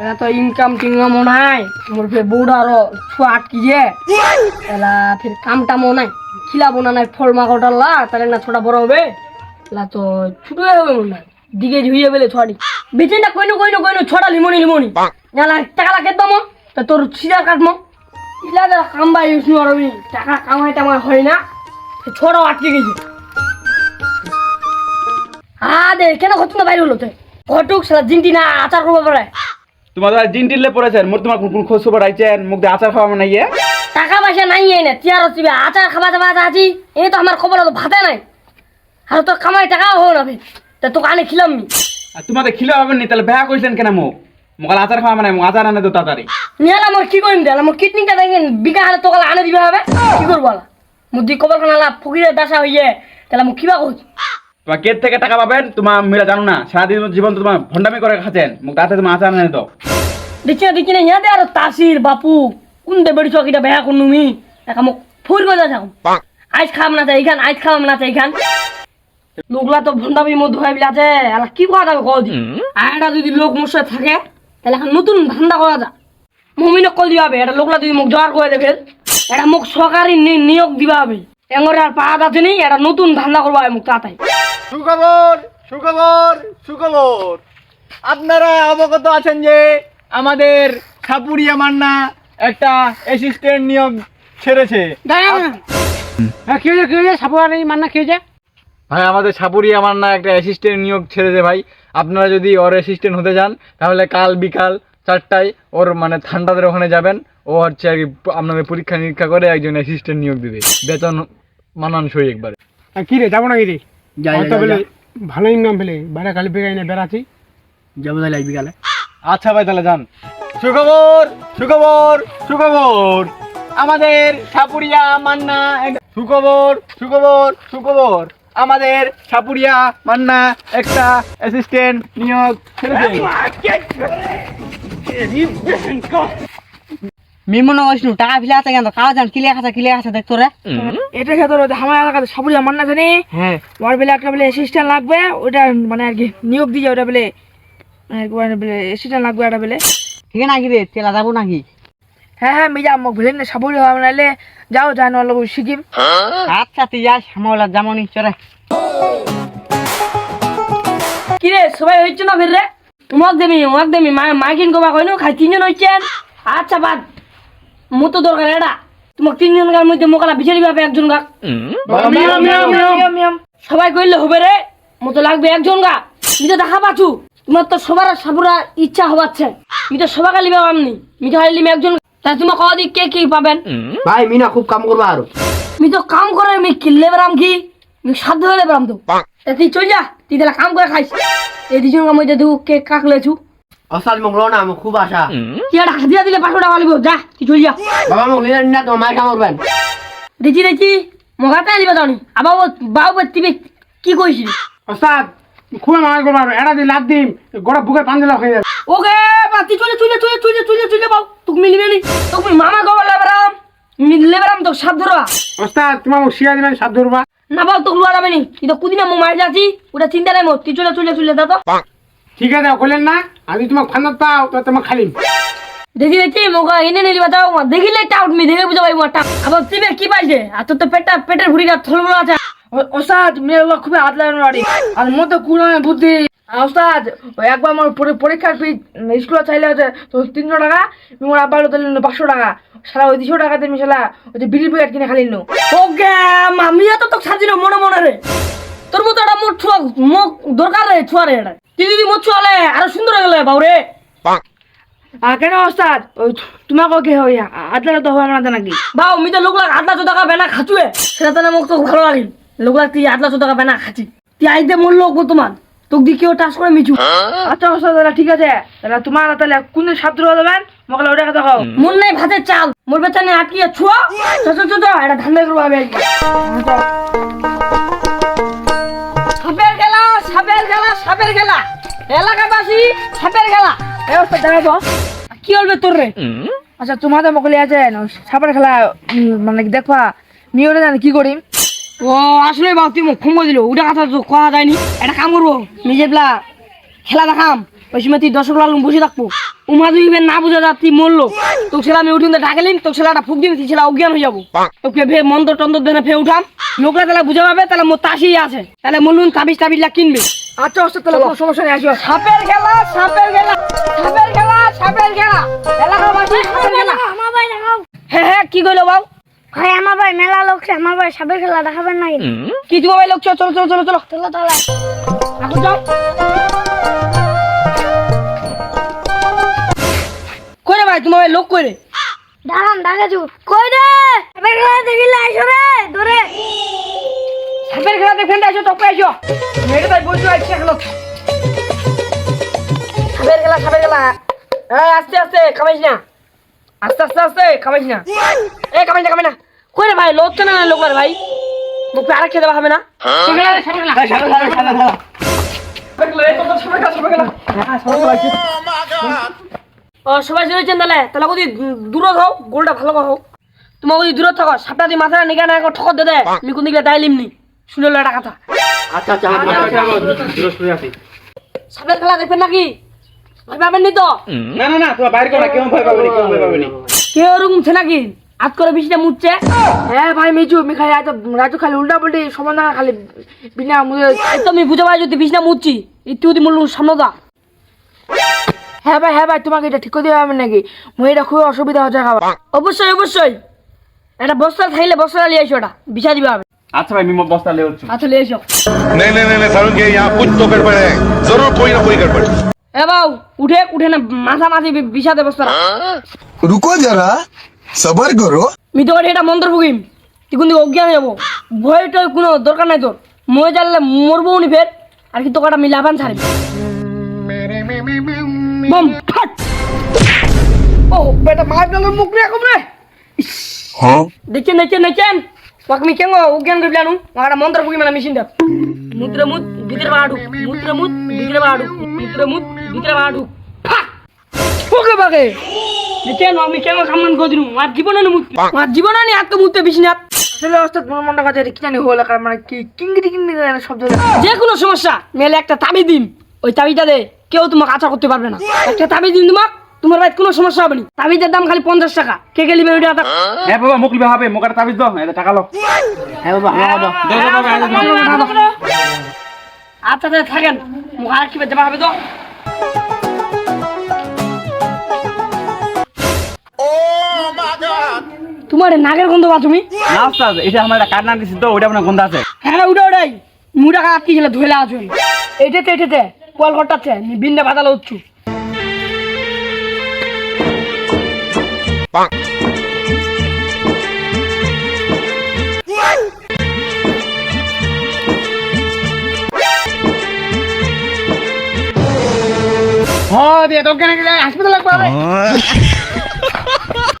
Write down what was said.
এলা তো ইনকাম টিনকামও নাই, মোর ফের বউডারও ছুয়া আটকি যে এলা ফির কামটা মো নাই, খিলাবো না নাই ফল মাকড় লা, তাহলে না ছোটা বড় হবে। এলা তো ছোট হবে মনে হয় দিকে ঝুইয়ে বেলে ছড়ি বেচে না কইনো কইনো কইনো ছটা লিমনি লিমনি। এলা টাকা লাগে দমো তা তোর সিজার কাটমো। ইলা দা কাম বাই নরবি টাকা কামাই টামাই হয় না আটকে গেছে। আ দে, কেন ঘটনা বাইরে হলো ঘটুক সালা না আচার করব পারে তোমার জিন টিল্লে পড়েছেন মোর তোমার কোন খোঁজ খবর আইছেন মুখ দিয়ে আচার খাওয়া মানে ইয়ে? টাকা পয়সা নাই এই না তিয়ার চিবে আচার খাবা যাবা আছি এই তো আমার খবর তো ভাতে নাই। আর তোর কামাই টাকাও হো না তা তোকে আনে খিলাম নি আর তোমাদের খিলে হবে নি তাহলে বেহা কইছেন কেন মুখ মোকাল আচার খাওয়া মানে আচার আনে তো তাড়াতাড়ি। নিয়াল আমার কি করিম দেয়াল আমার কিডনিটা দেখেন বিঘা হালে তোকে আনে দিবে হবে? কি করব আলা মুদি কবর খানালা ফকিরের দাসা হইয়ে তাহলে আমি কিবা করছি তোমার কে থেকে টাকা পাবেন তোমার মেয়েরা জানো না সারাদিন জীবন তো তোমার ভণ্ডামি করে খাচ্ছেন। মুখ তাতে তোমার আচার আনে তো দেখছি না দেখছি না ইয়া দে আর তাসির বাপু কোন দে বেড়ি চকিটা বেয়া কোন নুমি একা মোক ফুর গজা যাও। আইজ খাম না চাই এইখান আইজ খাম না চাই এইখান। লোকলা তো ভন্ডামি মধ্যে হয়ে বিলাতে এলা কি যাবে কদি আয়টা যদি লোক মোর সাথে থাকে তাহলে এখন নতুন ধান্দা করা যা। মমিনক কল দিবা হবে এটা লোকলা যদি মোক জোয়ার করে দেবে এটা মোক সরকারি নি- নিয়োগ দিবা হবে এঙ্গরে আর পাহাড় আছে নি এটা নতুন ধান্দা করবা মোক তাতাই সুখবর সুখবর সুখবর। আপনারা অবগত আছেন যে আমাদের সাপুরিয়া মান্না একটা অ্যাসিস্ট্যান্ট নিয়োগ ছেড়েছে। হ্যাঁ কি হয়েছে কি হয়েছে? সাপুয়া মান্না কি হয়েছে? ভাই আমাদের সাপুরিয়া মান্না একটা অ্যাসিস্ট্যান্ট নিয়োগ ছেড়েছে ভাই। আপনারা যদি ওর অ্যাসিস্ট্যান্ট হতে চান তাহলে কাল বিকাল চারটায় ওর মানে ঠান্ডাদের ওখানে যাবেন। ও হচ্ছে আর কি আপনাদের পরীক্ষা নিরীক্ষা করে একজন অ্যাসিস্ট্যান্ট নিয়োগ দিবে। বেতন মানানসই একবারে। কি রে যাব নাকি রে? হয়তো বলে ভালো ইনকাম পেলে বাইরে খালি বেগাই না বেড়াচ্ছি। যাব তাহলে বিকালে আচ্ছা ভাই তাহলে যান। সুখবর সুখবর সুখবর। আমাদের সাপুরিয়া মান্না এক- সুখবর সুখবর সুখবর। আমাদের সাপুরিয়া মান্না একটা অ্যাসিস্ট্যান্ট নিয়োগ ছেড়েছে মিমন ওইসনু টাকা ফিলে আছে কেন? কাও জান কিলে আছে কিলে আছে দেখতো রে এটা খেতে আমার এলাকাতে সবুজ আমার না? জানি হ্যাঁ। আমার বেলে একটা বেলে অ্যাসিস্ট্যান্ট লাগবে ওটা মানে আর কি নিয়োগ দিয়ে ওটা বেলে একবার বেলে অ্যাসিস্ট্যান্ট লাগবে একটা বেলে। ঠিক নাকি রে? তেলা যাব নাকি? হ্যাঁ হ্যাঁ মিজা মোক ভেলেন না সাবুরি হবে নাহলে যাও জানো লোক শিখিম। আচ্ছা তুই যাস হামলা যেমনই চরে কি রে সবাই হইছে না ফির রে? তোমাক দেমি তোমাক দেমি মা মাইকিন কবা কইনো খাই তিনজন হইছেন? আচ্ছা বাদ। মো তো দরকার এটা তোমাক তিনজন গার মধ্যে মোকালা বিচারি পাবে একজন গা মিয়াম, মিয়াম, মিয়াম, মিয়াম। সবাই কইলে হবে রে মতো লাগবে একজন গা মিটা দেখা পাচ্ছু তোমার তো সবার সাবুরা ইচ্ছা হবাচ্ছে। মিটা সবাকে লিবে আমনি মিটা হাই লিবে একজন তাই তোমার কদি দিক কে কি পাবেন। ভাই মিনা খুব কাম করবা আর মি তো কাম করে মি কি লেবরাম কি? মি সাধ্য হলে লেবরাম তো তুই চল যা। তুই তাহলে কাম করে খাইস এই দুজন মধ্যে দু কে কাক লেছু? অসাল মোক না আমার খুব আশা। একটা হাজিরা দিলে পাঁচশো টাকা লিব যা তুই চল যা। বাবা মোক লিলেন না তোমার মার কামড়বেন দেখি দেখি মগাতে দিবা জানি আবার বাবু তুমি কি কইছিস ওস্তাদ খুব মার করবা আর এটা দিয়ে লাভ দিম। গোড়া বুকে পান দিলা যাবে। ওকে বা তুই চলে চলে চলে চলে চলে চলে বাবু। তুমি মিলিবে নি তুমি মামা গো লেবরাম লেবরাম তো সাত ধরবা। ওস্তাদ তোমার মোক শিয়া দিবেন সাত ধরবা। না বাবু তো লুয়া যাবে নি। কিন্তু কুদিনা মো মার যাচ্ছি ওটা চিন্তা নাই মোর। তুই চলে চলে চলে দা তো। ঠিক আছে কইলেন না আমি তোমাক ফান্দাত পাও তো তোমাক খালিম দেখি দেখি মোকা এনে নিলি বাতাও মা দেখিলে টাউট মি দেখে বুঝাবাই মা টাউট আবার তিবে কি পাইছে? আর তোর তো পেটটা পেটের ভুড়িটা থলমল আছে। ওস্তাদ মেয়ে বাবা খুবই হাত লাগানো বাড়ি আর মতো কুড়ানো বুদ্ধি। আর ওস্তাদ একবার আমার পরীক্ষার ফি স্কুলে চাইলে হচ্ছে তো তিনশো টাকা মোর আব্বার তাহলে পাঁচশো টাকা। সারা ওই দুশো টাকাতে আমি সালা ওই যে বিড়ি প্যাকেট কিনে খালি নো ওকে মামিয়া তো তোকে সাজিল মনে মনে রে। তোর মতো একটা মোট ছুয়া মোক দরকার রে ছুয়া রে এটা। যদি মোট আরও সুন্দর হয়ে গেলে বাবুরে আর কেন ওস্তাদ তোমাকে কে হই আদলা তো হবে আমরা নাকি বাউ মি তো লোকলা আদলা চোদা কা বেনা খাচুয়ে সেটা তো মোক তো ভালো লাগিল। লোকলা তুই আদলা চোদা কা বেনা খাচি তুই আইতে মন লোক তোমার তোক দি কেউ টাস করে মিচু আচ্ছা ওস্তাদ তাহলে ঠিক আছে। তাহলে তোমার তাহলে কোন ছাত্র দেবেন মকলা ওটা কথা কও। মন নাই ভাতের চাল। মোর বেচা নেই আটকিয়ে ছুয়া চো চো চো এটা ধান্দা করব আমি সাপের খেলা সাপের খেলা এলাকাবাসী সাপের খেলা ব্যবস্থা তো। কি হলবে তোর রে? আচ্ছা তোমাদের মকলি আছে সাপের খেলা মানে দেখবা? নিয়ে জানি কি করিম ও আসলে বাবু তুই মুখ দিল। ওটা কথা তো কথা যায়নি। একটা কাম করব নিজে খেলা দেখাম। ওই সময় তুই দর্শক লালুম বসে থাকব। উমা তুই না বুঝা যাচ্ছি মরলো। তো ছেলে আমি উঠুন ঢাকালিম তো ছেলেটা ফুক দিবি ছেলে অজ্ঞান হয়ে যাব। তোকে ভে মন্ত্র টন্ত্র দেনে ফে উঠাম। লোকরা তাহলে বুঝে পাবে তাহলে মোর তাসি আছে। তাহলে মলুন তাবিজ টাবিজ লা কিনবে। আচ্ছা ওস্তাদ তাহলে কোনো সমস্যা নেই আসবে সাপের খেলা সাপের খেলা সাপের খেলা সাপের খেলা। এলাকাবাসী সাপের খেলা। হ্যাঁ হ্যাঁ কি কইলো বাবু ভাই আমার ভাই মেলা লোক আমার ভাই সাপের খেলা দেখাবেন নাকি কি তুমি ভাই লোক? চলো চলো চলো চলো। চলো চলো এখন যাও। রে তোমার লোক কই রে? দাঁড়ান ডাকাচু কই রে? সাপের খেলা দেখিলে আইসো রে ধরে। সাপের খেলা দেখেন আসো টপে আসো। মেরে তাই বসে আছে খেলো সাপের খেলা সাপের খেলা। এই আস্তে আস্তে কামাইস না। আস্তে আস্তে আস্তে কামাইস না। এই কামাই না কামাই না। কই রে ভাই লোক কেন লোক আর ভাই? মুখে আরেক খেতে হবে না? সাপের খেলা, সাপের খেলা। সবাই চলেছেন তাহলে। তাহলে যদি দূরত হোক গোলটা ভালো করে হোক। তোমার যদি দূরত থাকো সাপটা দিয়ে মাথা নিগা না ঠকর দে দে আমি কোন দিকে তাই লিমনি শুনে একটা কথা। আচ্ছা আচ্ছা দূরে সাপের খেলা দেখবেন নাকি? ভয় পাবেন নি তো? না না না তোমার বাইরে কেউ ভয় পাবে না কেউ ভয় পাবে না কেউ নাকি? হাত করে বিছটা মুছছে? হ্যাঁ ভাই মিজু আমি খালি রাজু রাজু খালি উল্টা পাল্টি সমান না খালি বিনা মুজে তো আমি বুঝে পাই যদি বিছনা মুছছি ইতি উদি মূল্য সামনদা হ্যাঁ ভাই হ্যাঁ ভাই তোমাকে এটা ঠিক করে দিতে হবে নাকি মই এটা খুব অসুবিধা হচ্ছে খাবার অবশ্যই অবশ্যই একটা বস্তা থাকলে বস্তা নিয়ে এসো ওটা বিছা দিবে হবে আচ্ছা ভাই মিমো বস্তা লে হচ্ছে আচ্ছা নিয়ে এসো नहीं नहीं नहीं नहीं सारुण के यहाँ कुछ तो गड़बड़ है जरूर कोई ना कोई गड़बड़ है। এ বাউ উঠে উঠে না মাথা মাথি বিছাতে বস্তাটা रुको जरा सबर करो আমি তো এটা মন্ত্র ফুকিম তুই কিন্তু অজ্ঞান হয়ে যাবো ভয়টা কোনো দরকার নাই তোর মই জানলে মরবো নি ফের আর কি তোকে মিলাবান ছাড়বি বম ফাট। ও বেটা মার গেল মুখ রে কম রে। हाँ দেখছেন দেখছেন দেখছেন ওকে আমি কেন করে মন্ত্র মানে মেশিন দেব। মুদ্রা মুদ ভিতরে বাড়ু মুদ্রা মুদ ভিতরে বাড়ু মুদ্রা মুদ ভিতরে বাড়ু ফাট। ওকে বাগে দেখেন আমি কেন সামনে করে দিলু আর জীবনে নি মুক্তি আর জীবনে নি হাত মুক্তি বেশি না। আসলে অবস্থা তোমার মনটা কাছে কি জানি হলো কারণ মানে কি কিঙ্গিরি কিঙ্গিরি শব্দ যে কোনো সমস্যা মেলে একটা তাবি দিন ওই তাবিটা দে। কেউ তোমাকে আশা করতে পারবে না। একটা তাবি দিন তোমাক তোমার বাড়িতে কোনো সমস্যা হবে না। তাবিজের দাম খালি পঞ্চাশ টাকা। কে কে লিবে ওইটা হ্যাঁ বাবা মুখ লিবে হবে মুখাটা তাবিজ দাও এটা টাকা লো হ্যাঁ বাবা হ্যাঁ দাও দাও বাবা, দাও, দাও। আচ্ছা তাহলে থাকেন। মুখ আর কি দেওয়া হবে তো? তোমার নাগের গন্ধ পা তুমি? না ওস্তাদ এটা আমার একটা কান্না দিছি তো ওটা আপনার গন্ধ আছে। হ্যাঁ ওটা ওটাই। মুটা কাপ কি ছিল ধুলে আছো কল করতেছে বিন্দা বাদালো উচ্ছু। হ্যাঁ দিয়ে তোকে হাসপাতালে